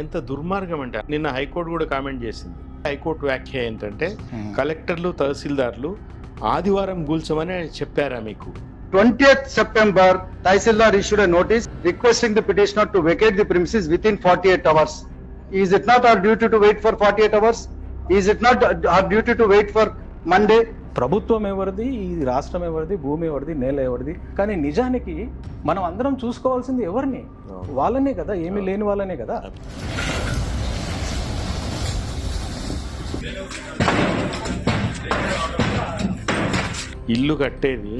ఎంత దుర్మార్గం అంటే నిన్న హైకోర్టు కూడా కామెంట్ చేసింది. హైకోర్టు వ్యాఖ్య ఏంటంటే hmm. కలెక్టర్లు తహసీల్దార్లు ఆదివారం గూల్చమని చెప్పారా మీకు? Twenty eighth September tahsildar issued notice requesting the petition to vacate the premises within forty eight hours. Is it not our duty to wait for forty eight hours is it not our duty to wait for Monday ప్రభుత్వం ఎవరిది ఈ రాష్ట్రం ఎవరిది భూమి ఎవరిది నేల ఎవరిది? కానీ నిజానికి మనం అందరం చూసుకోవాల్సింది ఎవరిని? వాళ్ళనే కదా ఏమీ లేని వాళ్ళనే కదా? ఇల్లు కట్టేది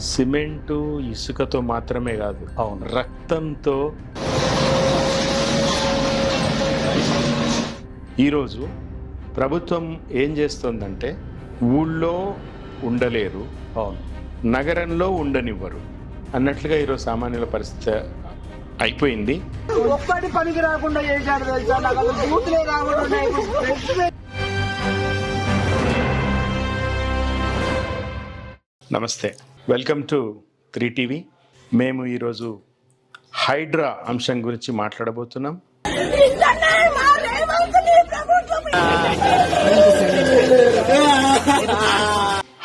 సిమెంటు ఇసుకతో మాత్రమే కాదు అవును. రక్తంతో. ఈరోజు ప్రభుత్వం ఏం చేస్తుందంటే ఊళ్ళో ఉండలేరు. అవును. నగరంలో ఉండనివ్వరు. అన్నట్లుగా ఈరోజు సామాన్యుల పరిస్థితి అయిపోయింది. ఒక్కటి పనికి రాకుండా చేశాడు తెలుసా? నాకు అసలు బూతులే రావడం ఉన్నాయి. నమస్తే. వెల్కమ్ టు త్రీ టీవీ మేము ఈరోజు హైడ్రా అంశం గురించి మాట్లాడబోతున్నాం.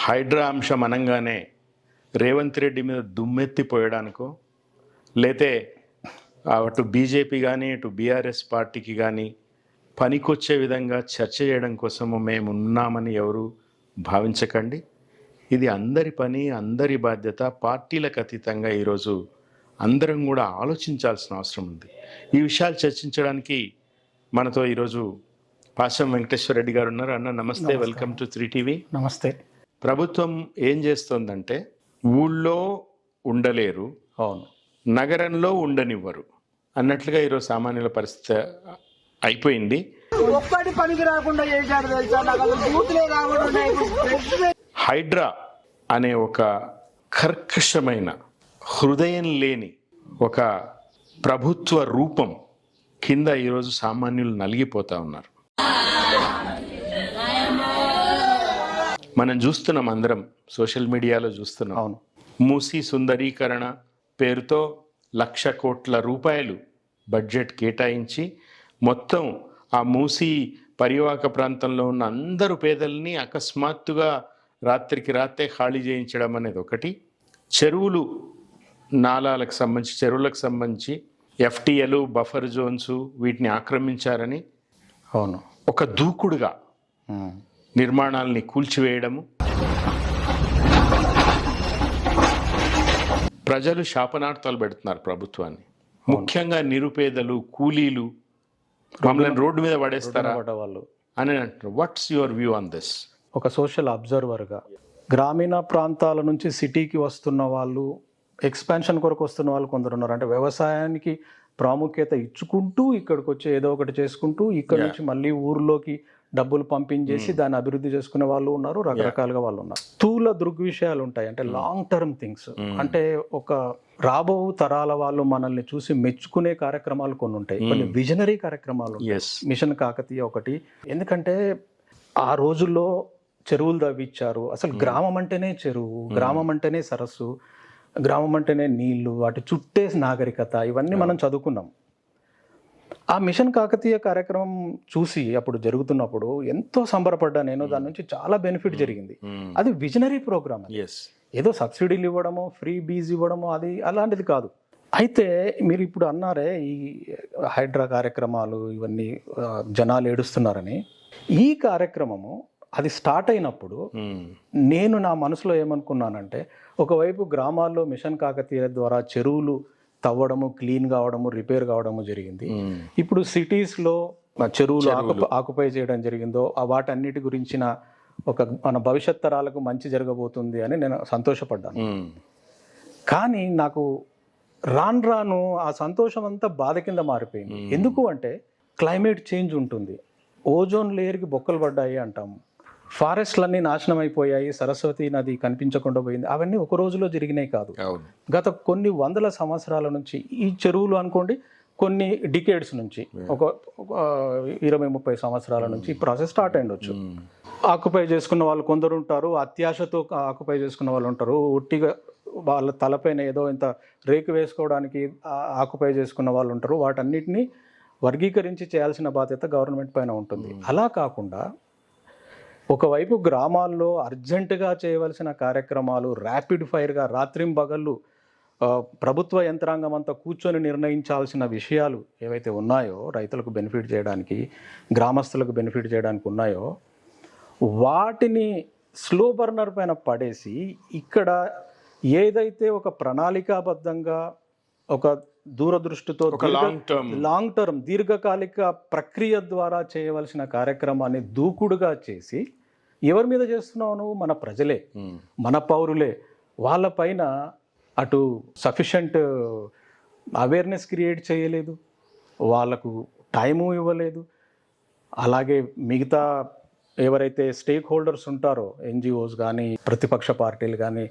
హైడ్రా అంశం అనగానే రేవంత్ రెడ్డి మీద దుమ్మెత్తిపోయడానికో లేతే అటు బీజేపీ కానీ ఇటు బీఆర్ఎస్ పార్టీకి కానీ పనికొచ్చే విధంగా చర్చ చేయడం కోసము మేము ఉన్నామని ఎవరు భావించకండి. ఇది అందరి పని అందరి బాధ్యత పార్టీలకు అతీతంగా ఈరోజు అందరం కూడా ఆలోచించాల్సిన అవసరం ఉంది. ఈ విషయాలు చర్చించడానికి మనతో ఈరోజు పాశం వెంకటేశ్వర రెడ్డి గారు ఉన్నారు అన్న నమస్తే వెల్కమ్ టు త్రీ టీవీ. నమస్తే. ప్రభుత్వం ఏం చేస్తోందంటే ఊళ్ళో ఉండలేరు అవును. నగరంలో ఉండనివ్వరు అన్నట్లుగా ఈరోజు సామాన్యుల పరిస్థితి అయిపోయింది. ఒక్కటి పనికి రాకుండా తెలుసా? నాకు బూతులే. హైడ్రా అనే ఒక కర్కశమైన హృదయం లేని ఒక ప్రభుత్వ రూపం కింద ఈరోజు సామాన్యులు నలిగిపోతా ఉన్నారు. మనం చూస్తున్నాం అందరం సోషల్ మీడియాలో చూస్తున్నాం. అవును. మూసీ సుందరీకరణ పేరుతో లక్ష కోట్ల రూపాయలు బడ్జెట్ కేటాయించి మొత్తం ఆ మూసీ పరివాహక ప్రాంతంలో ఉన్న అందరు పేదల్ని అకస్మాత్తుగా రాత్రికి రాత్రే ఖాళీ చేయించడం అనేది ఒకటి. చెరువులు నాలాలకు సంబంధించి చెరువులకు సంబంధించి ఎఫ్టీఎలు బఫర్ జోన్స్ వీటిని ఆక్రమించారని అవును. ఒక దూకుడుగా. నిర్మాణాలని కూల్చివేయడము ప్రజలు శాపనార్థాలు పెడుతున్నారు ప్రభుత్వాన్ని. ముఖ్యంగా నిరుపేదలు కూలీలు మమ్మల్ని రోడ్డు మీద పడేస్తారా? వాళ్ళు అని అంటున్నారు. What's your view on this ఒక సోషల్ అబ్జర్వర్గా గ్రామీణ ప్రాంతాల నుంచి సిటీకి వస్తున్న వాళ్ళు ఎక్స్పాన్షన్ కొరకు వస్తున్న వాళ్ళు కొందరు ఉన్నారు. అంటే వ్యవసాయానికి ప్రాముఖ్యత ఇచ్చుకుంటూ ఇక్కడికి వచ్చి ఏదో ఒకటి చేసుకుంటూ ఇక్కడ నుంచి మళ్ళీ ఊర్లోకి డబ్బులు పంపించేసి దాన్ని అభివృద్ధి చేసుకునే వాళ్ళు ఉన్నారు రకరకాలుగా వాళ్ళు ఉన్నారు. స్థూల దృగ్విషయాలు ఉంటాయి. అంటే లాంగ్ టర్మ్ థింగ్స్ అంటే ఒక రాబో తరాల వాళ్ళు మనల్ని చూసి మెచ్చుకునే కార్యక్రమాలు కొన్ని ఉంటాయి. కొన్ని విజనరీ కార్యక్రమాలు ఉంటాయి. ఎస్ మిషన్ కాకతీయ ఒకటి. ఎందుకంటే ఆ రోజుల్లో చెరువులు తవ్విచ్చారు. అసలు గ్రామం అంటేనే చెరువు గ్రామం అంటేనే సరస్సు. గ్రామం అంటేనే నీళ్ళు వాటి చుట్టే నాగరికత ఇవన్నీ మనం చదువుకున్నాం. ఆ మిషన్ కాకతీయ కార్యక్రమం చూసి అప్పుడు జరుగుతున్నప్పుడు ఎంతో సంబరపడ్డా నేను దాని నుంచి చాలా బెనిఫిట్ జరిగింది. అది విజనరీ ప్రోగ్రామ్ ఎస్ ఏదో సబ్సిడీలు ఇవ్వడమో ఫ్రీ బీజ్ ఇవ్వడమో అది అలాంటిది కాదు. అయితే మీరు ఇప్పుడు అన్నారే ఈ హైడ్రా కార్యక్రమాలు ఇవన్నీ జనాలు ఏడుస్తున్నారని. ఈ కార్యక్రమము అది స్టార్ట్ అయినప్పుడు నేను నా మనసులో ఏమనుకున్నానంటే ఒకవైపు గ్రామాల్లో మిషన్ కాకతీయ ద్వారా చెరువులు తవ్వడము క్లీన్ కావడము రిపేర్ కావడము జరిగింది. ఇప్పుడు సిటీస్లో చెరువులు ఆకుప- ఆకుపై చేయడం జరిగిందో ఆ వాటన్నిటి గురించిన ఒక మన భవిష్యత్ తరాలకు మంచి జరగబోతుంది అని నేను సంతోషపడ్డాను. కానీ నాకు రాను రాను ఆ సంతోషం అంతా బాధ కింద మారిపోయింది. ఎందుకు అంటే క్లైమేట్ చేంజ్ ఉంటుంది. ఓజోన్ లేయర్కి బొక్కలు పడ్డాయి అంటాము. ఫారెస్ట్లన్నీ నాశనం అయిపోయాయి సరస్వతి నది కనిపించకుండా పోయింది. అవన్నీ ఒక రోజులో జరిగినాయి కాదు. గత కొన్ని వందల సంవత్సరాల నుంచి ఈ చెరువులు అనుకోండి కొన్ని డికేడ్స్ నుంచి ఒక ఒక ఇరవై ముప్పై సంవత్సరాల నుంచి ఈ ప్రాసెస్ స్టార్ట్ అయ్యొచ్చు ఆక్యుపై చేసుకున్న వాళ్ళు కొందరు ఉంటారు అత్యాశతో ఆక్యుపై చేసుకున్న వాళ్ళు ఉంటారు. ఒట్టిగా వాళ్ళ తలపైన ఏదో ఇంత రేకు వేసుకోవడానికి ఆక్యుపై చేసుకున్న వాళ్ళు ఉంటారు. వాటన్నిటిని వర్గీకరించి చేయాల్సిన బాధ్యత గవర్నమెంట్ పైన ఉంటుంది. అలా కాకుండా ఒకవైపు గ్రామాల్లో అర్జెంటుగా చేయవలసిన కార్యక్రమాలు ర్యాపిడ్ ఫైర్గా రాత్రింబగళ్ళు ప్రభుత్వ యంత్రాంగం అంతా కూర్చొని నిర్ణయించాల్సిన విషయాలు ఏవైతే ఉన్నాయో రైతులకు బెనిఫిట్ చేయడానికి గ్రామస్తులకు బెనిఫిట్ చేయడానికి ఉన్నాయో వాటిని స్లో బర్నర్ పైన పడేసి ఇక్కడ ఏదైతే ఒక ప్రణాళికాబద్ధంగా ఒక దూరదృష్టితో లాంగ్ టర్మ్ లాంగ్ టర్మ్ దీర్ఘకాలిక ప్రక్రియ ద్వారా చేయవలసిన కార్యక్రమాన్ని దూకుడుగా చేసి ఎవరి మీద చేస్తున్నావు నువ్వు? మన ప్రజలే. మన పౌరులే. వాళ్ళపైన అటు సఫిషియంట్ అవేర్నెస్ క్రియేట్ చేయలేదు. వాళ్ళకు టైము ఇవ్వలేదు. అలాగే మిగతా ఎవరైతే స్టేక్ హోల్డర్స్ ఉంటారో ఎన్జిఓస్ కానీ ప్రతిపక్ష పార్టీలు కానీ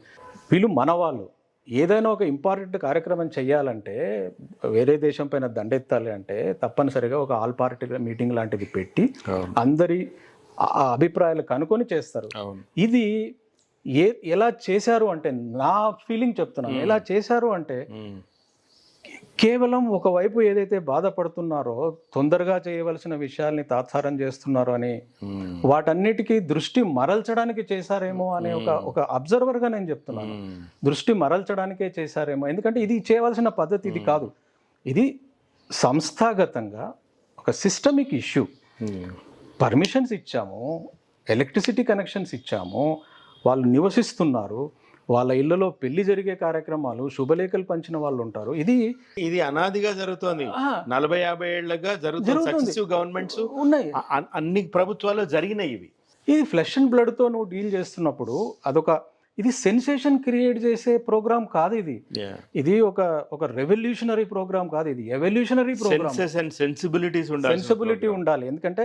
వీళ్ళు మన వాళ్ళు. ఏదైనా ఒక ఇంపార్టెంట్ కార్యక్రమం చేయాలంటే వేరే దేశం పైన దండెత్తాలి అంటే తప్పనిసరిగా ఒక ఆల్ పార్టీ మీటింగ్ లాంటిది పెట్టి. అందరి ఆ- అభిప్రాయాలు కనుక్కొని చేస్తారు. ఇది ఏ ఎలా చేశారు అంటే నా ఫీలింగ్ చెప్తున్నాను. ఎలా చేశారు అంటే. కేవలం ఒకవైపు ఏదైతే బాధపడుతున్నారో తొందరగా చేయవలసిన విషయాల్ని తాత్సారం చేస్తున్నారో అని. వాటన్నిటికీ దృష్టి మరల్చడానికి చేశారేమో అనే ఒక ఒక అబ్జర్వర్గా నేను చెప్తున్నాను. దృష్టి మరల్చడానికే చేశారేమో. ఎందుకంటే ఇది చేయవలసిన పద్ధతి ఇది కాదు. ఇది సంస్థాగతంగా ఒక సిస్టమిక్ ఇష్యూ. పర్మిషన్స్ ఇచ్చాము ఎలక్ట్రిసిటీ కనెక్షన్స్ ఇచ్చాము వాళ్ళు నివసిస్తున్నారు వాళ్ళ ఇళ్ళలో పెళ్ళి జరిగే కార్యక్రమాలు శుభలేఖలు పంచిన వాళ్ళు ఉంటారు. ఇది ఇది అనాదిగా జరుగుతోంది. నలభై యాభై ఏళ్ళుగా జరుగుతుంది గవర్నమెంట్స్. ఉన్నాయి. అన్ని ప్రభుత్వాల్లో జరిగినాయి ఇవి. ఇది ఫ్లెష్ అండ్ బ్లడ్తో నువ్వు డీల్ చేస్తున్నప్పుడు అదొక ఇది సెన్సేషన్ క్రియేట్ చేసే ప్రోగ్రామ్ కాదు ఇది. ఇది ఒక ఒక రెవల్యూషనరీ ప్రోగ్రామ్ కాదు ఇది. Evolutionary programme. సెన్సిబిలిటీస్ ఉండాలి సెన్సిబిలిటీ ఉండాలి. ఎందుకంటే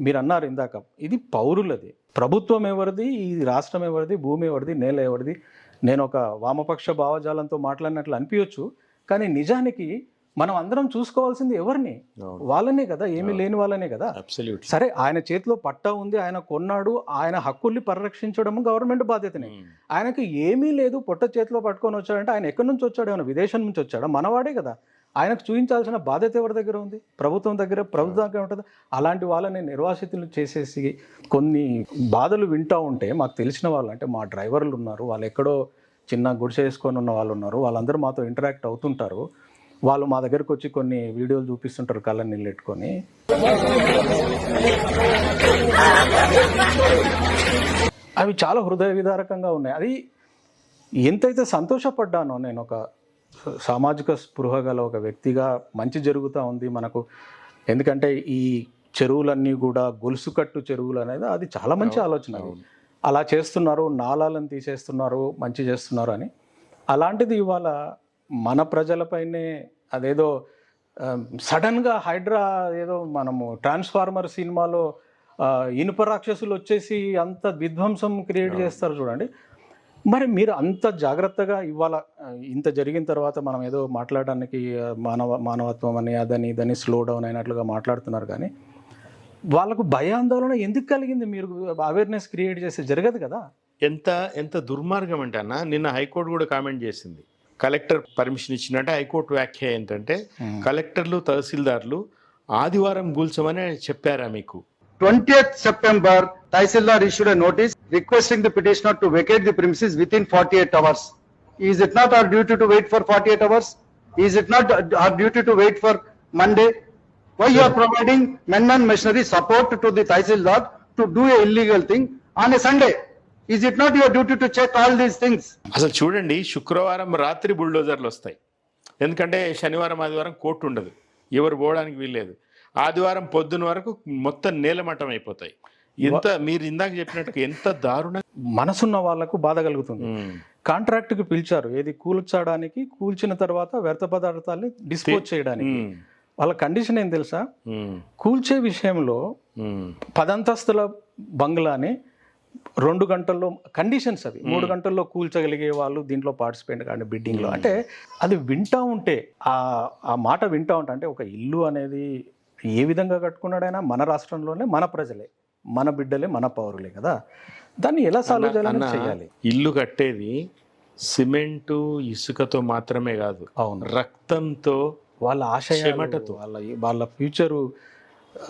మీరు అన్నారు ఇందాక ఇది పౌరులది. ప్రభుత్వం ఎవరిది? ఈ రాష్ట్రం ఎవరిది? భూమి ఎవరిది? నేల ఎవరిది? నేను ఒక వామపక్ష భావజాలంతో మాట్లాడినట్లు అనిపించచ్చు కానీ నిజానికి మనం అందరం చూసుకోవాల్సింది ఎవరిని. వాళ్ళనే కదా? ఏమీ లేని వాళ్ళనే కదా? సరే ఆయన చేతిలో పట్టా ఉంది ఆయన కొన్నాడు ఆయన హక్కుల్ని పరిరక్షించడం గవర్నమెంట్ బాధ్యతనే. ఆయనకి ఏమీ లేదు పొట్ట చేతిలో పట్టుకొని వచ్చాడంటే ఆయన ఎక్కడి నుంచి వచ్చాడు? ఏమైనా విదేశం నుంచి వచ్చాడా? మనవాడే కదా. ఆయనకు చూపించాల్సిన బాధ్యత ఎవరి దగ్గర ఉంది? ప్రభుత్వం దగ్గర ప్రభుత్వం దగ్గర ఉంటుంది? అలాంటి వాళ్ళని నిర్వాసితులు చేసేసి కొన్ని బాధలు వింటూ ఉంటే మాకు తెలిసిన వాళ్ళు అంటే మా డ్రైవర్లు ఉన్నారు వాళ్ళు ఎక్కడో చిన్న గుడిసె వేసుకొని ఉన్న వాళ్ళు ఉన్నారు వాళ్ళందరూ మాతో ఇంటరాక్ట్ అవుతుంటారు. వాళ్ళు మా దగ్గరకు వచ్చి కొన్ని వీడియోలు చూపిస్తుంటారు కళ్ళని నీళ్ళు పెట్టుకొని అవి చాలా హృదయ విదారకంగా ఉన్నాయి. అది ఎంతైతే సంతోషపడ్డానో నేను ఒక సామాజిక స్పృహ గల ఒక వ్యక్తిగా మంచి జరుగుతూ ఉంది మనకు. ఎందుకంటే ఈ చెరువులన్నీ కూడా గొలుసు కట్టు చెరువులు అనేది అది చాలా మంచి ఆలోచన. అది. అలా చేస్తున్నారు నాళాలను తీసేస్తున్నారు మంచి చేస్తున్నారు అని. అలాంటిది ఇవాళ మన ప్రజలపైనే అదేదో సడన్గా హైడ్రా ఏదో మనము ట్రాన్స్ఫార్మర్ సినిమాలో ఇనుప రాక్షసులు వచ్చేసి అంత విధ్వంసం క్రియేట్ చేస్తారు చూడండి. మరి మీరు అంత జాగ్రత్తగా ఇవాళ ఇంత జరిగిన తర్వాత మనం ఏదో మాట్లాడడానికి మానవ మానవత్వం అని అదని ఇదని స్లో డౌన్ అయినట్లుగా మాట్లాడుతున్నారు కానీ వాళ్ళకు భయాందోళన ఎందుకు కలిగింది? మీరు అవేర్నెస్ క్రియేట్ చేస్తే జరగదు కదా. ఎంత ఎంత దుర్మార్గం అంటే అన్న నిన్న హైకోర్టు కూడా కామెంట్ చేసింది. కలెక్టర్ పర్మిషన్ ఇచ్చినట్టే హైకోర్టు వ్యాఖ్య ఏంటంటే కలెక్టర్లు తహసీల్దార్లు ఆదివారం కూల్చమని చెప్పారా మీకు? 20th September, Tahsildar issued a notice requesting the petitioner to vacate the premises within 48 hours. Is it not our duty to wait for 48 hours? Is it not our duty to wait for Monday? Why you are providing men and machinery support to the Tahsildar to do a illegal thing on a Sunday? Is it not your duty to check all these things? అసలు చూడండి శుక్రవారం రాత్రి బుల్డోజర్లు వస్తాయి ఎందుకంటే శనివారం ఆదివారం court ఉండదు ఎవరు పోవడానికి వీల్లేదు ఆదివారం పొద్దున వరకు మొత్తం నేలమట్టం అయిపోతాయి. ఎంత మీరు ఇందాక చెప్పినట్టు ఎంత దారుణం మనసున్న వాళ్ళకు బాధ కలుగుతుంది. కాంట్రాక్ట్కి పిలిచారు. ఏది కూల్చడానికి కూల్చిన తర్వాత వ్యర్థ పదార్థాలని డిస్పోజ్ చేయడానికి. వాళ్ళ కండిషన్ ఏం తెలుసా? కూల్చే విషయంలో పదంతస్తుల బంగ్లాని రెండు గంటల్లో కండిషన్స్ అవి. మూడు గంటల్లో కూల్చగలిగే వాళ్ళు దీంట్లో పార్టిసిపేట్ కానీ బిడ్డింగ్లో. అంటే అది వింటా ఉంటే ఆ ఆ మాట వింటా ఉంటే అంటే ఒక ఇల్లు అనేది ఏ విధంగా కట్టుకున్నాడైనా మన రాష్ట్రంలోనే మన ప్రజలే మన బిడ్డలే మన పౌరులే కదా. దాన్ని ఎలా సాల్వ్ చేయాలని చేయాలి ఇల్లు కట్టేది సిమెంటు ఇసుకతో మాత్రమే కాదు అవును. రక్తంతో వాళ్ళ ఆశయాలు చెమటతో. వాళ్ళ వాళ్ళ ఫ్యూచరు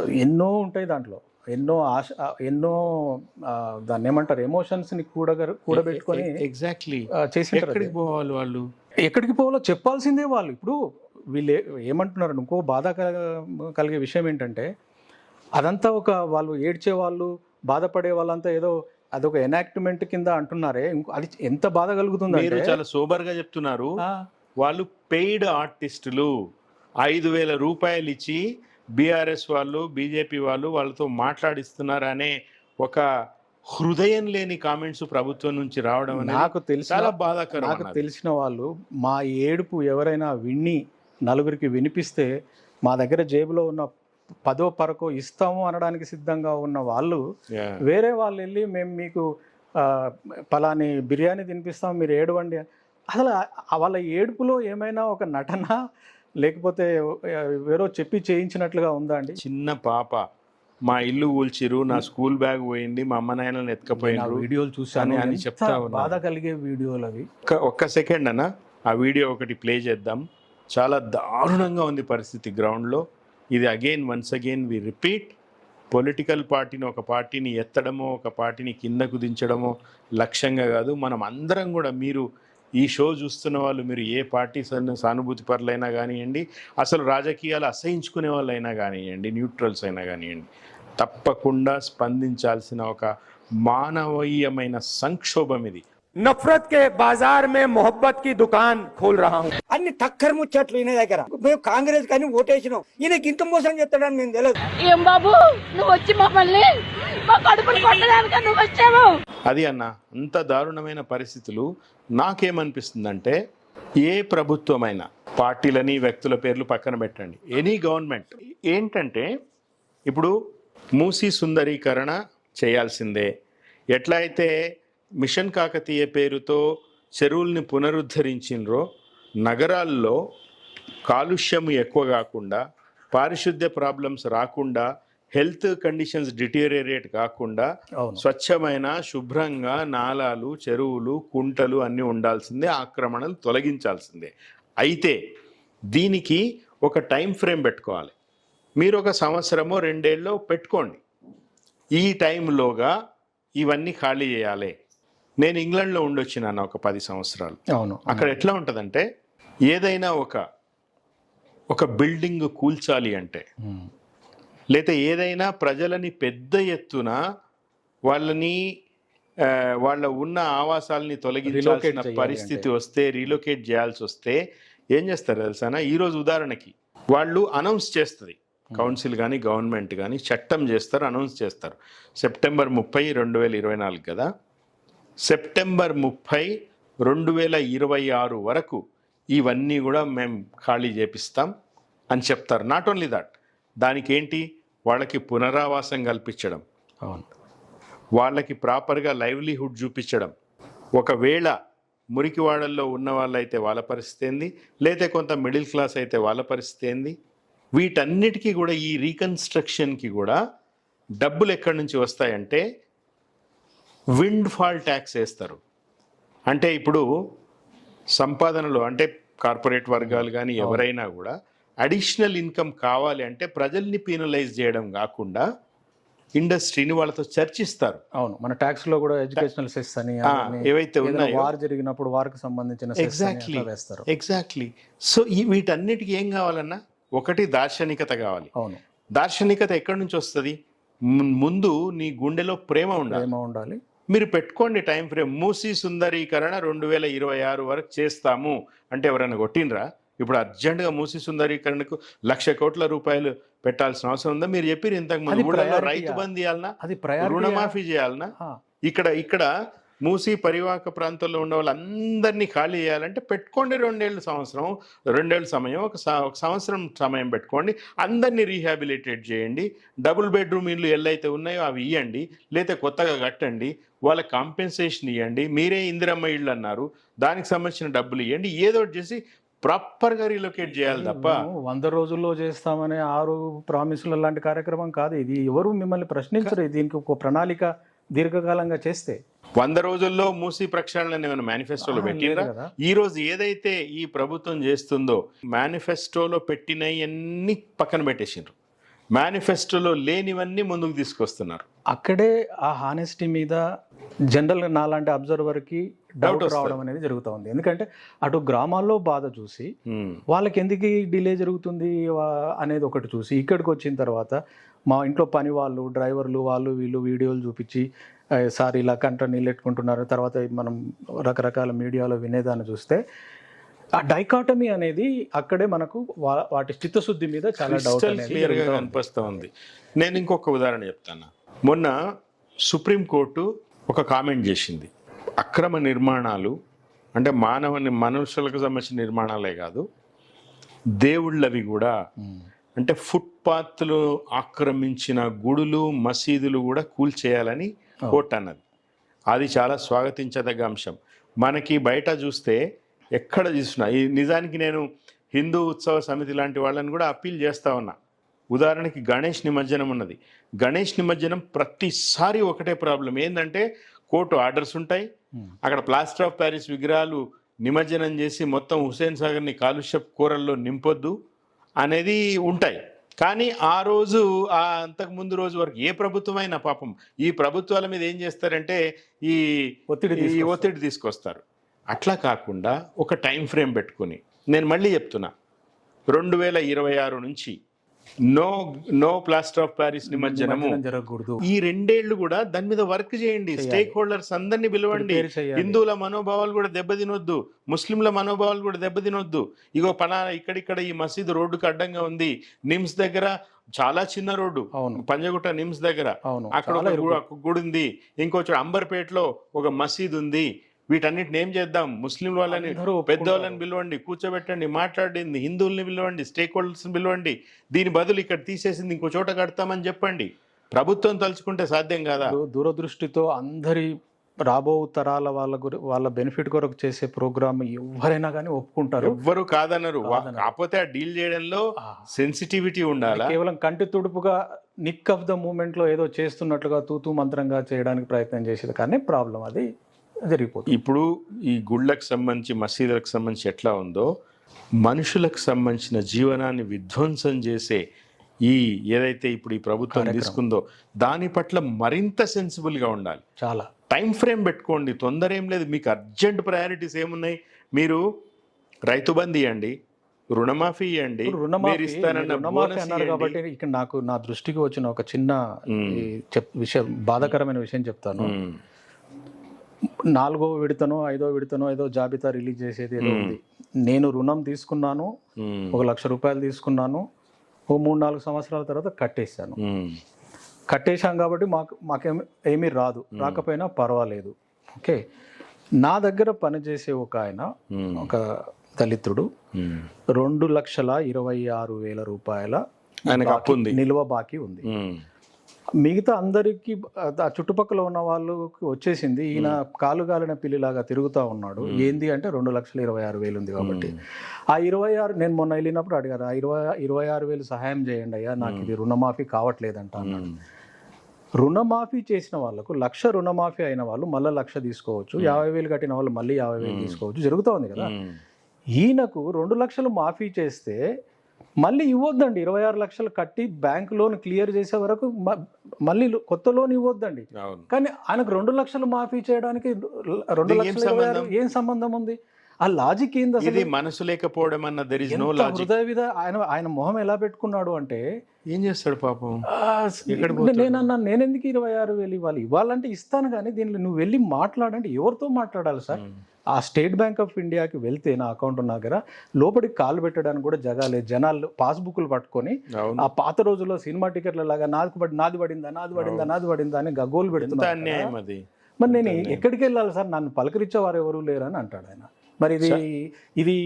ఎన్నో ఉంటాయి దాంట్లో. ఎన్నో ఆశ ఎన్నో దాన్ని ఏమంటారు ఎమోషన్స్ని కూడ కూడబెట్టుకొని ఎగ్జాక్ట్లీ. అది. ఎక్కడికి పోవాలి వాళ్ళు? ఎక్కడికి పోవాలో చెప్పాల్సిందే వాళ్ళు. ఇప్పుడు వీళ్ళు ఏమంటున్నారు ఇంకో బాధ కల- కలిగే విషయం ఏంటంటే అదంతా ఒక వాళ్ళు ఏడ్చే వాళ్ళు బాధపడే వాళ్ళంతా ఏదో అదొక ఎనాక్ట్మెంట్ కింద అంటున్నారే. ఇంకో అది ఎంత బాధ మీరు కలుగుతుందంటే చాలా సోబర్గా చెప్తున్నారు వాళ్ళు పెయిడ్ ఆర్టిస్టులు. ఐదు వేల రూపాయలు ఇచ్చి బీఆర్ఎస్ వాళ్ళు బీజేపీ వాళ్ళు వాళ్ళతో మాట్లాడిస్తున్నారు అనే ఒక హృదయం లేని కామెంట్స్ ప్రభుత్వం నుంచి రావడం నాకు తెలిసిన చాలా బాధాకరం నాకు. తెలిసిన వాళ్ళు మా ఏడుపు ఎవరైనా విని నలుగురికి వినిపిస్తే మా దగ్గర జేబులో ఉన్న పదో పరకో ఇస్తాము అనడానికి సిద్ధంగా ఉన్న వాళ్ళు. వేరే వాళ్ళు వెళ్ళి మేము మీకు పలాని బిర్యానీ తినిపిస్తాం మీరు ఏడవండి. అసలు వాళ్ళ ఏడుపులో ఏమైనా ఒక నటన లేకపోతే వేరో చెప్పి చేయించినట్లుగా ఉందా అండి? చిన్న పాప. మా ఇల్లు కూల్చిరు నా స్కూల్ బ్యాగ్ పోయింది మా అమ్మ నాయనని నా ఎత్తుకపోయినారు వీడియోలు చూసాను అని- చెప్తా. బాధ కలిగే వీడియోలు అవి. ఒక్క ఒక్క సెకండ్ అన్న ఆ వీడియో ఒకటి ప్లే చేద్దాం. చాలా దారుణంగా ఉంది పరిస్థితి గ్రౌండ్లో. ఇది again once again we repeat political పార్టీని ఒక పార్టీని ఎత్తడమో ఒక పార్టీని కిందకు దించడమో లక్ష్యంగా కాదు. మనం అందరం కూడా మీరు ఈ షో చూస్తున్న వాళ్ళు మీరు ఏ పార్టీ సానుభూతి పరులైనా కానివ్వండి అసలు రాజకీయాలు అసహించుకునే వాళ్ళైనా కానివ్వండి న్యూట్రల్స్ అయినా కానివ్వండి తప్పకుండా స్పందించాల్సిన ఒక మానవీయమైన సంక్షోభం ఇది. నఫరత్ కే బాజార్ మే మొహబ్బత్కి దుకాన్ ఖోల్ రహా హూ అన్ని తక్కర్ ముచ్చట్లు ఇనే దగ్గర. మేము కాంగ్రెస్ కానీ ఓటేషను ఈయనకి ఇంత మోసం చేస్తాడని నేను తెలుసు ఏం బాబు? నువ్వు వచ్చి మమ్మల్ని మా కడుపులు కొట్టడానికి నువ్వు వచ్చావు. అది అన్న అంత దారుణమైన పరిస్థితులు నాకేమనిపిస్తుందంటే ఏ ప్రభుత్వమైన పార్టీలని వ్యక్తుల పేర్లు పక్కన పెట్టండి. ఎనీ గవర్నమెంట్ ఏంటంటే ఇప్పుడు మూసి సుందరీకరణ చేయాల్సిందే. ఎట్లయితే మిషన్ కాకతీయ పేరుతో చెరువుల్ని పునరుద్ధరించినరో నగరాల్లో కాలుష్యం ఎక్కువ కాకుండా పారిశుద్ధ్య ప్రాబ్లమ్స్ రాకుండా హెల్త్ కండిషన్స్ డిటీరియరేట్ కాకుండా. స్వచ్ఛమైన శుభ్రంగా నాలాలు చెరువులు కుంటలు అన్నీ ఉండాల్సిందే ఆక్రమణలు తొలగించాల్సిందే. అయితే దీనికి ఒక టైం ఫ్రేమ్ పెట్టుకోవాలి. మీరు ఒక సంవత్సరమో రెండేళ్ళలో పెట్టుకోండి. ఈ టైంలోగా ఇవన్నీ ఖాళీ చేయాలి. నేను ఇంగ్లాండ్లో ఉండొచ్చినాను ఒక పది సంవత్సరాలు. అవును. అక్కడ ఎట్లా ఉంటుందంటే ఏదైనా ఒక ఒక బిల్డింగ్ కూల్చాలి అంటే. లేతే ఏదైనా ప్రజలని పెద్ద ఎత్తున వాళ్ళని వాళ్ళ ఉన్న ఆవాసాలని తొలగించాల్సిన పరిస్థితి వస్తే రీలొకేట్ చేయాల్సి వస్తే ఏం చేస్తారు తెలుసానా ఈ రోజు ఉదాహరణకి వాళ్ళు అనౌన్స్ చేస్తుంది. కౌన్సిల్ కానీ గవర్నమెంట్ కానీ చట్టం చేస్తారు అనౌన్స్ చేస్తారు. సెప్టెంబర్ ముప్పై రెండు వేల ఇరవై నాలుగు కదా? సెప్టెంబర్ ముప్పై రెండు వేల ఇరవై ఆరు వరకు ఇవన్నీ కూడా మేము ఖాళీ చేపిస్తాం అని చెప్తారు. నాట్ ఓన్లీ దట్ దానికి ఏంటి వాళ్ళకి పునరావాసం కల్పించడం. అవును. వాళ్ళకి ప్రాపర్గా లైవ్లీహుడ్ చూపించడం. ఒకవేళ మురికివాడల్లో ఉన్న వాళ్ళైతే వాళ్ళ పరిస్థితి ఏంది? లేతే కొంత మిడిల్ క్లాస్ అయితే వాళ్ళ పరిస్థితి ఏంది? వీటన్నిటికీ కూడా ఈ రీకన్స్ట్రక్షన్కి కూడా డబ్బులు ఎక్కడి నుంచి వస్తాయంటే విండ్ ఫాల్ ట్యాక్స్ వేస్తారు. అంటే ఇప్పుడు సంపాదనలో అంటే కార్పొరేట్ వర్గాలు కానీ ఎవరైనా కూడా అడిషనల్ ఇన్కమ్ కావాలి అంటే ప్రజల్ని పీనలైజ్ చేయడం కాకుండా ఇండస్ట్రీని వాళ్ళతో చర్చిస్తారు. అవును. మన ట్యాక్స్లో కూడా ఎడ్యుకేషనల్ సెస్ అని ఏవైతే ఉన్నాయో వార్ జరిగినప్పుడు వారికి సంబంధించిన ఎగ్జాక్ట్లీ వేస్తారు. ఎగ్జాక్ట్లీ సో వీటన్నిటికీ ఏం కావాలన్నా ఒకటి దార్శనికత కావాలి. అవును. దార్శనికత ఎక్కడి నుంచి వస్తుంది? ముందు నీ గుండెలో ప్రేమ ఉండాలి. ఏమో ఉండాలి. మీరు పెట్టుకోండి టైం ఫ్రేమ్ మూసీ సుందరీకరణ రెండు వేల ఇరవై ఆరు వరకు చేస్తాము. అంటే ఎవరైనా కొట్టినరా ఇప్పుడు అర్జెంటుగా మూసీ సుందరీకరణకు లక్ష కోట్ల రూపాయలు పెట్టాల్సిన అవసరం ఉందా? మీరు చెప్పారు ఇంతకు ముందు రైతు? బంద్ చేయాలనా? రుణమాఫీ చేయాలనా? ఇక్కడ ఇక్కడ మూసీ పరివాహక ప్రాంతంలో ఉన్న వాళ్ళందరినీ ఖాళీ చేయాలంటే పెట్టుకోండి రెండేళ్ళు సంవత్సరం రెండేళ్ళు సమయం ఒక ఒక సంవత్సరం సమయం పెట్టుకోండి అందరినీ రీహాబిలిటేట్ చేయండి. డబుల్ బెడ్రూమ్ ఇల్లు ఎల్లైతే ఉన్నాయో అవి ఇవ్వండి లేతే కొత్తగా కట్టండి వాళ్ళ కాంపెన్సేషన్ ఇవ్వండి మీరే ఇందిరమ్మ ఇళ్ళు అన్నారు దానికి సంబంధించిన డబ్బులు ఇవ్వండి ఏదో ఒకటి చేసి ప్రాపర్గా రీలొకేట్ చేయాలి తప్ప. వంద రోజుల్లో చేస్తామనే ఆరు ప్రామిసులు లాంటి కార్యక్రమం కాదు. ఇది ఎవరు మిమ్మల్ని ప్రశ్నించరు. దీనికి ఒక ప్రణాళిక దీర్ఘకాలంగా చేస్తే. వంద రోజుల్లో మూసి ప్రక్షాళన ఏమైనా మేనిఫెస్టోలో కదా. ఈ రోజు ఏదైతే ఈ ప్రభుత్వం చేస్తుందో మేనిఫెస్టోలో పెట్టినవన్నీ పక్కన పెట్టేసిండ్రు. మేనిఫెస్టోలో లేనివన్నీ ముందుకు తీసుకొస్తున్నారు. అక్కడే ఆ హానెస్టీ మీద జనరల్గా నాలాంటి అబ్జర్వర్కి డౌట్. రావడం అనేది జరుగుతూ ఉంది. ఎందుకంటే అటు గ్రామాల్లో బాధ చూసి ఉమ్, వాళ్ళకి ఎందుకు డిలే జరుగుతుంది అనేది ఒకటి చూసి ఇక్కడికి వచ్చిన తర్వాత మా ఇంట్లో పని వాళ్ళు డ్రైవర్లు వాళ్ళు వీళ్ళు వీడియోలు చూపించి "ఆ, సార్ ఇలా కంట నీళ్ళు ఎట్టుకుంటున్నారు తర్వాత మనం రకరకాల మీడియాలో వినేదాన్ని చూస్తే ఆ డైకాటమీ అనేది అక్కడే మనకు వా- వాటి చిత్తశుద్ధి మీద చాలా డౌట్ క్రిస్టల్ అనేది క్లియర్గా జరుగుతూ ఉంది. కనిపిస్తూ ఉంది. నేను ఇంకొక ఉదాహరణ చెప్తాను. మొన్న సుప్రీంకోర్టు ఒక కామెంట్ చేసింది. అక్రమ నిర్మాణాలు అంటే మానవ మనుషులకు సంబంధించిన నిర్మాణాలే కాదు దేవుళ్ళవి కూడా అంటే ఫుట్పాత్లు ఆక్రమించిన గుడులు మసీదులు కూడా కూల్చేయాలని కోర్టు అన్నది. అది చాలా స్వాగతించదగ్గ అంశం. మనకి బయట చూస్తే ఎక్కడ చూసినా ఈ నిజానికి నేను హిందూ ఉత్సవ సమితి లాంటి వాళ్ళని కూడా అప్పీల్ చేస్తా ఉన్నా. ఉదాహరణకి గణేష్ నిమజ్జనం ఉన్నది. గణేష్ నిమజ్జనం ప్రతిసారి ఒకటే ప్రాబ్లం ఏంటంటే కోర్టు ఆర్డర్స్ ఉంటాయి. అక్కడ ప్లాస్టర్ ఆఫ్ ప్యారిస్ విగ్రహాలు నిమజ్జనం చేసి మొత్తం హుసేన్ సాగర్ని కాలుష్య కూరల్లో నింపొద్దు. అనేది ఉంటాయి. కానీ ఆ రోజు ఆ అంతకు ముందు రోజు వరకు ఏ ప్రభుత్వమైనా పాపం ఈ ప్రభుత్వాల మీద ఏం చేస్తారంటే ఈ ఒత్తిడి ఈ. ఒత్తిడి తీసుకొస్తారు. అట్లా కాకుండా ఒక టైం ఫ్రేమ్ పెట్టుకుని నేను మళ్ళీ చెప్తున్నా. రెండు వేల ఇరవై ఆరు నుంచి no no plaster of Paris నిమజ్జనము. నిమజ్జనం జరగకూడదు. ఈ రెండేళ్ళు కూడా దాని మీద వర్క్ చేయండి. స్టేక్ హోల్డర్స్ అందరినీ పిలవండి. హిందువుల మనోభావాలు కూడా దెబ్బతినొద్దు. ముస్లింల మనోభావాలు కూడా దెబ్బతినొద్దు. ఇగో పలానా ఇక్కడిక్కడ ఈ మసీదు రోడ్డుకు అడ్డంగా ఉంది. నిమ్స్ దగ్గర చాలా చిన్న రోడ్డు. అవును. పంజగుట్ట నిమ్స్ దగ్గర. అక్కడ గుడి ఉంది. ఇంకో అంబర్పేటలో ఒక మసీద్ ఉంది. వీటన్నిటిని ఏం చేద్దాం ముస్లిం వాళ్ళని. పెద్దవాళ్ళని పిలవండి కూర్చోబెట్టండి మాట్లాడింది హిందువుల్ని పిలవండి స్టేక్ హోల్డర్స్ని పిలవండి దీని బదులు ఇక్కడ తీసేసింది ఇంకో చోట కడతామని చెప్పండి ప్రభుత్వం తలుచుకుంటే సాధ్యం కాదా దూరదృష్టితో అందరి రాబో తరాల వాళ్ళ గురి వాళ్ళ బెనిఫిట్ కొరకు చేసే ప్రోగ్రామ్ ఎవరైనా కానీ ఒప్పుకుంటారు ఎవ్వరు కాదనరు. కాకపోతే ఆ డీల్ చేయడంలో. సెన్సిటివిటీ ఉండాలా కేవలం కంటి తుడుపుగా నిక్ ఆఫ్ ద మూమెంట్లో ఏదో చేస్తున్నట్లుగా తూతూ మంత్రంగా చేయడానికి ప్రయత్నం చేసేది కానీ ప్రాబ్లం అది జరిగిపోతుంది. ఇప్పుడు ఈ గుళ్ళకు సంబంధించి మసీదులకు సంబంధించి ఎట్లా ఉందో మనుషులకు సంబంధించిన జీవనాన్ని విధ్వంసం చేసే ఈ ఏదైతే ఇప్పుడు ఈ ప్రభుత్వం తీసుకుందో దాని పట్ల మరింత సెన్సిబుల్గా ఉండాలి. చాలా. టైం ఫ్రేమ్ పెట్టుకోండి. తొందర ఏం లేదు. మీకు అర్జెంట్ ప్రయారిటీస్ ఏమున్నాయి? మీరు రైతు బంద్ ఇవ్వండి రుణమాఫీ ఇవ్వండి రుణమాఫీ అన్నారు. కాబట్టి ఇక్కడ నాకు నా దృష్టికి వచ్చిన ఒక చిన్న విషయం బాధాకరమైన విషయం చెప్తాను. నాలుగో విడతనో ఐదో విడతనో ఏదో జాబితా రిలీజ్ చేసేది ఏదో ఉంది. నేను రుణం తీసుకున్నాను ఒక లక్ష రూపాయలు తీసుకున్నాను ఓ మూడు నాలుగు సంవత్సరాల తర్వాత కట్టేశాను. కట్టేశాం కాబట్టి మాకు మాకేం ఏమీ రాదు. రాకపోయినా పర్వాలేదు. ఓకే? నా దగ్గర పనిచేసే ఒక ఆయన ఒక దళితుడు. రెండు లక్షల ఇరవై ఆరు వేల రూపాయల నిల్వ బాకీ ఉంది. మిగతా అందరికి ఆ చుట్టుపక్కల ఉన్న వాళ్ళకి వచ్చేసింది. ఈయన కాలు గాలిన పిల్లిలాగా తిరుగుతూ ఉన్నాడు. ఏంది అంటే రెండు లక్షల ఇరవై ఆరు వేలు ఉంది కాబట్టి. ఆ ఇరవై ఆరు నేను మొన్న వెళ్ళినప్పుడు అడిగారు ఆ ఇరవై ఇరవై ఆరు వేలు సహాయం చేయండి అయ్యా నాకు ఇది రుణమాఫీ కావట్లేదంట అన్నాడు. రుణమాఫీ చేసిన వాళ్ళకు లక్ష రుణమాఫీ అయిన వాళ్ళు మళ్ళీ లక్ష తీసుకోవచ్చు. యాభై వేలు కట్టిన వాళ్ళు మళ్ళీ యాభై వేలు తీసుకోవచ్చు. జరుగుతూ ఉంది కదా. ఈయనకు రెండు లక్షలు మాఫీ చేస్తే మళ్ళీ ఇవ్వద్దండి. ఇరవై ఆరు లక్షలు కట్టి బ్యాంక్ లోన్ క్లియర్ చేసే వరకు మళ్ళీ కొత్త లోన్ ఇవ్వద్దండి. కానీ ఆయనకు రెండు లక్షలు మాఫీ చేయడానికి రెండు లక్షల? ఏం సంబంధం ఉంది? ఆ లాజిక్ ఏంది అసలు? మనసు లేకపోవడం అన్న దెర్ ఇస్ నో లాజిక్ హృదయ ఆయన ఆయన మొహం ఎలా పెట్టుకున్నాడు అంటే ఏం చేస్తాడు పాపం? ఆ, నేను అన్నా నేను ఎందుకు ఇరవై ఆరు వేలు ఇవ్వాలి? ఇవ్వాలంటే ఇస్తాను కానీ దీనిలో నువ్వు వెళ్ళి మాట్లాడంటే ఎవరితో మాట్లాడాలి సార్? ఆ స్టేట్ బ్యాంక్ ఆఫ్ ఇండియాకి వెళ్తే నా అకౌంట్ ఉన్న దగ్గర లోపలికి కాలు పెట్టడానికి కూడా జగాలే. జనాలు పాస్బుక్లు పట్టుకొని ఆ పాత రోజుల్లో సినిమా టికెట్ల లాగా నాది పడి నాది పడిందా నాది పడిందా నాది పడిందా అని గగ్గోలు. అది. మరి నేను ఎక్కడికి వెళ్ళాలి సార్? నన్ను పలకరించేవారు ఎవరు లేరని అంటాడు ఆయన. మరి ఇది ఇది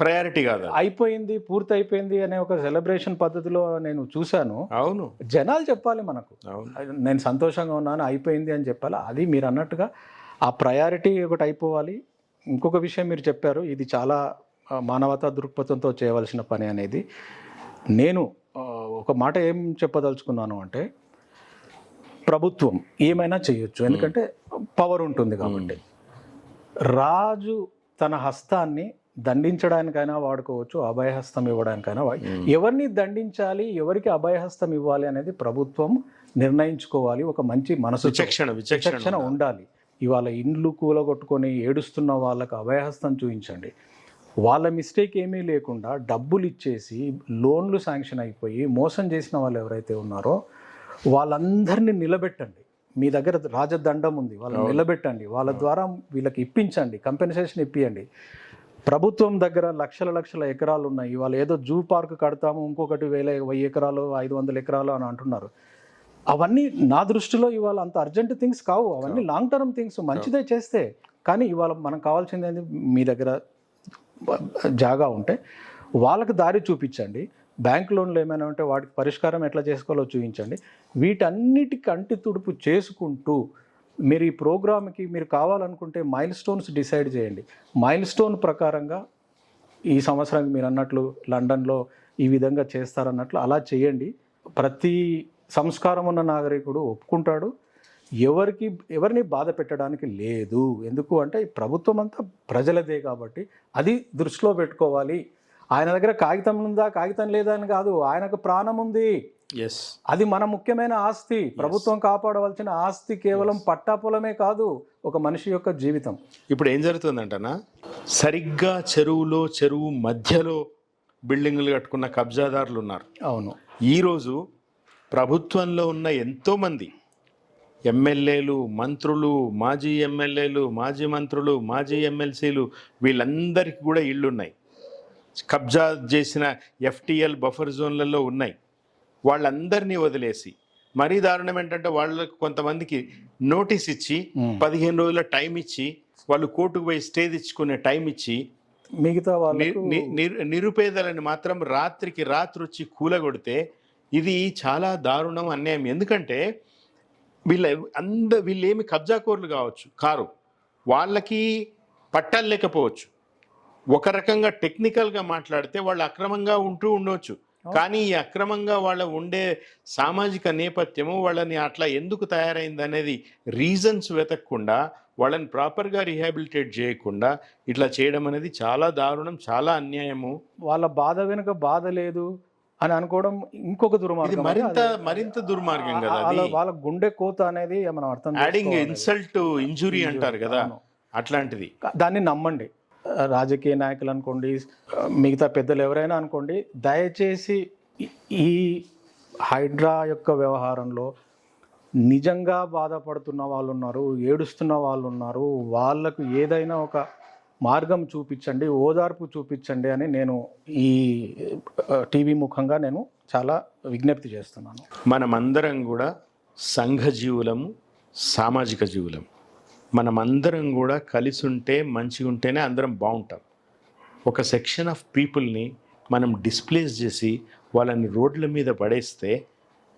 ప్రయారిటీ కాదు. అయిపోయింది పూర్తి అయిపోయింది అనే ఒక సెలబ్రేషన్ పద్ధతిలో నేను చూశాను. అవును. జనాలు చెప్పాలి మనకు. అవును. నేను సంతోషంగా ఉన్నాను అయిపోయింది అని చెప్పాలి? అది మీరు అన్నట్టుగా ఆ ప్రయారిటీ ఒకటి అయిపోవాలి. ఇంకొక విషయం మీరు చెప్పారు ఇది చాలా మానవతా దృక్పథంతో చేయవలసిన పని అనేది. నేను ఒక మాట ఏం చెప్పదలుచుకున్నాను అంటే ప్రభుత్వం ఏమైనా చేయొచ్చు. ఎందుకంటే పవర్ ఉంటుంది కాబట్టి. రాజు తన హస్తాన్ని దండించడానికైనా వాడుకోవచ్చు అభయహస్తం ఇవ్వడానికైనా ఎవరిని దండించాలి ఎవరికి అభయహస్తం ఇవ్వాలి అనేది ప్రభుత్వం నిర్ణయించుకోవాలి ఒక మంచి మనసు విచక్షణ విచక్షణ విచక్షణ ఉండాలి. ఇవాళ ఇండ్లు కూలగొట్టుకొని ఏడుస్తున్న వాళ్ళకు అభయహస్తం చూపించండి. వాళ్ళ మిస్టేక్ ఏమీ లేకుండా డబ్బులు ఇచ్చేసి లోన్లు శాంక్షన్ అయిపోయి మోసం చేసిన వాళ్ళు ఎవరైతే ఉన్నారో వాళ్ళందరినీ నిలబెట్టండి. మీ దగ్గర రాజదండం ఉంది. వాళ్ళని నిలబెట్టండి. వాళ్ళ ద్వారా వీళ్ళకి ఇప్పించండి. కంపెన్సేషన్ ఇప్పియండి. ప్రభుత్వం దగ్గర లక్షల లక్షల ఎకరాలు ఉన్నాయి. ఇవాళ ఏదో జూ పార్క్ కడతాము ఇంకొకటి వేల వెయ్యి ఎకరాలు ఐదు వందల ఎకరాలు అని అంటున్నారు. అవన్నీ నా దృష్టిలో ఇవాళ అంత అర్జెంట్ థింగ్స్ కావు. అవన్నీ లాంగ్ టర్మ్ థింగ్స్ మంచిదే చేస్తే. కానీ ఇవాళ మనకు కావాల్సింది మీ దగ్గర జాగా ఉంటే వాళ్ళకి దారి చూపించండి. బ్యాంక్ లోన్లు ఏమైనా ఉంటే వాటికి పరిష్కారం ఎట్లా చేసుకోవాలో చూపించండి. వీటన్నిటికి అంటి తుడుపు చేసుకుంటూ మీరు ఈ ప్రోగ్రామ్కి మీరు కావాలనుకుంటే మైల్ స్టోన్స్ డిసైడ్ చేయండి. మైల్ స్టోన్ ప్రకారంగా ఈ సంవత్సరానికి మీరు అన్నట్లు లండన్లో ఈ విధంగా చేస్తారన్నట్లు అలా చేయండి. ప్రతి సంస్కారం ఉన్న నాగరికుడు ఒప్పుకుంటాడు. ఎవరికి ఎవరిని బాధ పెట్టడానికి లేదు. ఎందుకు అంటే ప్రభుత్వం అంతా ప్రజలదే కాబట్టి అది దృష్టిలో పెట్టుకోవాలి. ఆయన దగ్గర కాగితం ఉందా? కాగితం లేదా అని కాదు. ఆయనకు ప్రాణం ఉంది. ఎస్ అది మన ముఖ్యమైన ఆస్తి. ప్రభుత్వం కాపాడవలసిన ఆస్తి కేవలం పట్టా పొలమే కాదు ఒక మనిషి యొక్క జీవితం. ఇప్పుడు ఏం జరుగుతుందంటనా? సరిగ్గా చెరువులో చెరువు మధ్యలో బిల్డింగులు కట్టుకున్న కబ్జాదారులు ఉన్నారు. అవును. ఈరోజు ప్రభుత్వంలో ఉన్న ఎంతోమంది ఎమ్మెల్యేలు మంత్రులు మాజీ ఎమ్మెల్యేలు మాజీ మంత్రులు మాజీ ఎమ్మెల్సీలు వీళ్ళందరికీ కూడా ఇళ్ళు ఉన్నాయి కబ్జా చేసిన ఎఫ్టిఎల్ బఫర్ జోన్లలో ఉన్నాయి. వాళ్ళందరినీ వదిలేసి మరీ దారుణం ఏంటంటే వాళ్ళకు కొంతమందికి నోటీస్ ఇచ్చి పదిహేను రోజుల టైం ఇచ్చి వాళ్ళు కోర్టుకు పోయి స్టే తెచ్చుకునే టైం ఇచ్చి మిగతా నిరు- నిరుపేదలని మాత్రం రాత్రికి రాత్రి వచ్చి కూలగొడితే ఇది చాలా దారుణం అన్యాయం. ఎందుకంటే వీళ్ళ అంద వీళ్ళేమి కబ్జాకోర్లు కావచ్చు కారు. వాళ్ళకి పట్టాలు లేకపోవచ్చు. ఒక రకంగా టెక్నికల్గా మాట్లాడితే వాళ్ళు అక్రమంగా ఉంటూ ఉండవచ్చు కానీ ఈ అక్రమంగా వాళ్ళ ఉండే సామాజిక నేపథ్యము వాళ్ళని అట్లా ఎందుకు తయారైంది అనేది రీజన్స్ వెతకకుండా వాళ్ళని ప్రాపర్గా రిహాబిలిటేట్ చేయకుండా ఇట్లా చేయడం అనేది చాలా దారుణం చాలా అన్యాయము. వాళ్ళ బాధ వెనుక బాధ లేదు అని అనుకోవడం ఇంకొక దుర్మార్గం మరింత మరింత దుర్మార్గం కదా వాళ్ళ గుండె కోత అనేది మనం అర్థం యాడింగ్. ఇన్సల్ట్ ఇంజురీ అంటారు కదా. అట్లాంటిది. దాన్ని నమ్మండి. రాజకీయ నాయకులు అనుకోండి మిగతా పెద్దలు ఎవరైనా అనుకోండి దయచేసి ఈ- హైడ్రా యొక్క వ్యవహారంలో నిజంగా బాధపడుతున్న వాళ్ళు ఉన్నారు ఏడుస్తున్న వాళ్ళు ఉన్నారు వాళ్ళకు ఏదైనా ఒక మార్గం చూపించండి ఓదార్పు చూపించండి అని నేను ఈ టీవీ ముఖంగా నేను చాలా విజ్ఞప్తి చేస్తున్నాను. మనమందరం కూడా సంఘ జీవులము సామాజిక జీవులం మనమందరం కూడా కలిసి ఉంటే మంచిగా ఉంటేనే అందరం బాగుంటాం ఒక సెక్షన్ ఆఫ్ పీపుల్ని మనం డిస్ప్లేస్ చేసి వాళ్ళని రోడ్ల మీద పడేస్తే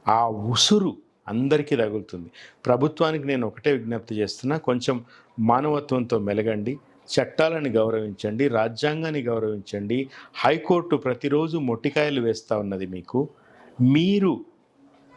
ఆ ఉసురు అందరికీ తగులుతుంది. ప్రభుత్వానికి నేను ఒకటే విజ్ఞప్తి చేస్తున్నా కొంచెం మానవత్వంతో మెలగండి చట్టాలను గౌరవించండి రాజ్యాంగాన్ని గౌరవించండి హైకోర్టు ప్రతిరోజు మొట్టికాయలు వేస్తూ ఉన్నది మీకు. మీరు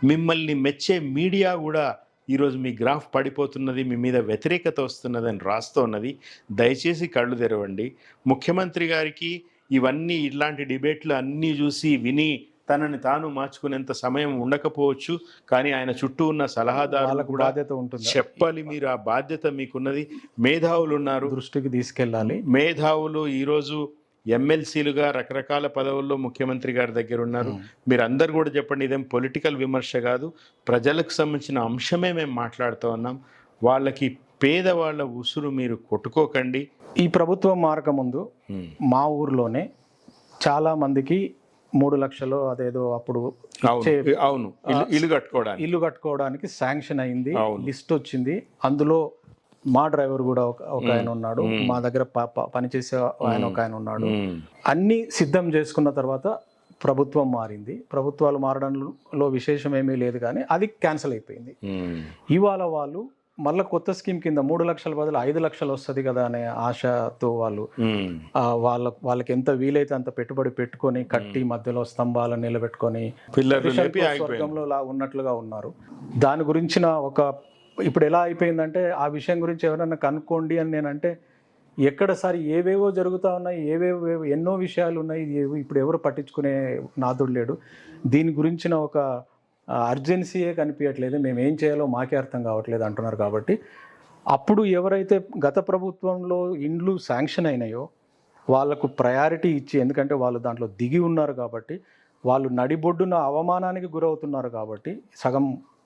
మిమ్మల్ని మెచ్చే మీడియా కూడా ఈరోజు మీ గ్రాఫ్ పడిపోతున్నది మీ మీద వ్యతిరేకత వస్తున్నదని రాస్తూ ఉన్నది. దయచేసి కళ్ళు తెరవండి. ముఖ్యమంత్రి గారికి ఇవన్నీ ఇట్లాంటి డిబేట్లు అన్నీ చూసి విని తనని తాను మార్చుకునేంత సమయం ఉండకపోవచ్చు. కానీ ఆయన చుట్టూ ఉన్న సలహాదారులు వాళ్ళకు కూడా బాధ్యత ఉంటుంది. చెప్పాలి మీరు ఆ బాధ్యత మీకున్నది. మేధావులు ఉన్నారు దృష్టికి తీసుకెళ్ళాలి. మేధావులు ఈరోజు ఎమ్మెల్సీలుగా రకరకాల పదవుల్లో ముఖ్యమంత్రి గారి దగ్గర ఉన్నారు. మీరు అందరు కూడా చెప్పండి ఇదేం పొలిటికల్ విమర్శ కాదు. ప్రజలకు సంబంధించిన అంశమే మేము మాట్లాడుతూ ఉన్నాం. వాళ్ళకి పేదవాళ్ళ ఉసురు మీరు కొట్టుకోకండి. ఈ ప్రభుత్వం మారక ముందు మా ఊర్లోనే చాలా మందికి మూడు లక్షలు అదేదో అప్పుడు అవును. ఇల్లు- కట్టుకోవడానికి. ఇల్లు కట్టుకోవడానికి శాంక్షన్ అయింది. లిస్ట్ వచ్చింది. అందులో మా డ్రైవర్ కూడా ఒక ఆయన ఉన్నాడు. మా దగ్గర పనిచేసే ఆయన ఒక ఆయన ఉన్నాడు. అన్ని సిద్ధం చేసుకున్న తర్వాత ప్రభుత్వం మారింది. ప్రభుత్వాలు మారడంలో విశేషం ఏమీ లేదు కానీ అది క్యాన్సిల్ అయిపోయింది. ఇవాళ వాళ్ళు మళ్ళీ కొత్త స్కీమ్ కింద మూడు లక్షల బదులు ఐదు లక్షలు వస్తుంది కదా అనే ఆశతో వాళ్ళు వాళ్ళ వాళ్ళకి ఎంత వీలైతే అంత పెట్టుబడి పెట్టుకొని కట్టి మధ్యలో స్తంభాలను నిలబెట్టుకొని స్వర్గంలో ఉన్నట్లుగా ఉన్నారు. దాని గురించిన ఒక ఇప్పుడు ఎలా అయిపోయిందంటే ఆ విషయం గురించి ఎవరైనా కనుక్కోండి అని నేనంటే ఎక్కడ సారి ఏవేవో జరుగుతూ ఉన్నాయి ఏవేవో ఎన్నో విషయాలు ఉన్నాయి ఇప్పుడు ఎవరు పట్టించుకునే నాదుడు లేడు. దీని గురించిన ఒక అర్జెన్సీయే కనిపించట్లేదు మేము ఏం చేయాలో మాకే అర్థం కావట్లేదు అంటున్నారు కాబట్టి. అప్పుడు ఎవరైతే గత ప్రభుత్వంలో ఇండ్లు శాంక్షన్ అయినాయో వాళ్ళకు ప్రయారిటీ ఇచ్చి ఎందుకంటే వాళ్ళు దాంట్లో దిగి ఉన్నారు కాబట్టి వాళ్ళు నడిబొడ్డున అవమానానికి గురవుతున్నారు కాబట్టి సగం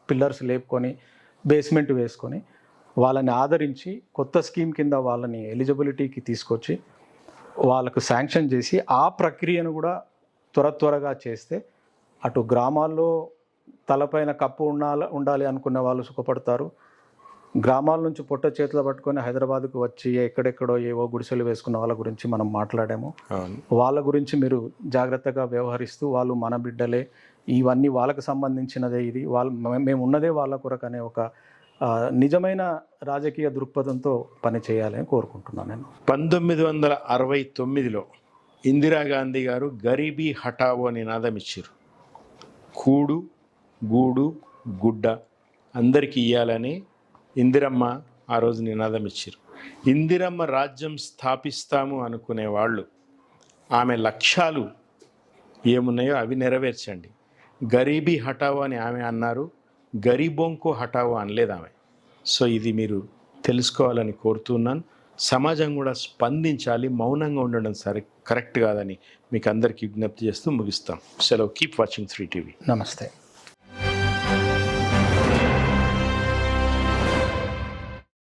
పిల్లర్స్ లేపుకొని బేస్మెంట్ వేసుకొని వాళ్ళని ఆదరించి కొత్త స్కీమ్ కింద వాళ్ళని ఎలిజిబిలిటీకి తీసుకొచ్చి వాళ్ళకు శాంక్షన్ చేసి ఆ ప్రక్రియను కూడా త్వర త్వరగా చేస్తే అటు గ్రామాల్లో తలపైన కప్పు ఉండాలి ఉండాలి అనుకునే వాళ్ళు సుఖపడతారు. గ్రామాల నుంచి పొట్ట చేతిలో పట్టుకొని హైదరాబాద్కు వచ్చి ఎక్కడెక్కడో ఏవో గుడిసెలు వేసుకున్న వాళ్ళ గురించి మనం మాట్లాడాము. వాళ్ళ గురించి మీరు జాగ్రత్తగా వ్యవహరిస్తూ వాళ్ళు మన బిడ్డలే ఇవన్నీ వాళ్ళకు సంబంధించినదే ఇది. వాళ్ళు మేము ఉన్నదే వాళ్ళ కొరకు అనే ఒక నిజమైన రాజకీయ దృక్పథంతో పని చేయాలని కోరుకుంటున్నాను నేను. పంతొమ్మిది వందల అరవై తొమ్మిదిలో ఇందిరాగాంధీ గారు గరీబీ హఠావో నినాదం ఇచ్చారు కూడు గూడు గుడ్డ అందరికీ ఇవ్వాలని ఇందిరమ్మ ఆ రోజు నినాదం ఇచ్చారు ఇందిరమ్మ రాజ్యం స్థాపిస్తాము అనుకునే వాళ్ళు ఆమె లక్ష్యాలు ఏమున్నాయో అవి నెరవేర్చండి. గరీబీ హఠావో అని ఆమె అన్నారు గరీబోంకో హఠావో అనలేదు ఆమె. సో ఇది మీరు తెలుసుకోవాలని కోరుతున్నాను. సమాజం కూడా స్పందించాలి మౌనంగా ఉండడం సరే కరెక్ట్ కాదని మీకు అందరికీ విజ్ఞప్తి చేస్తూ ముగిస్తాం. సెలవు కీప్ వాచింగ్ త్రీ టీవీ నమస్తే.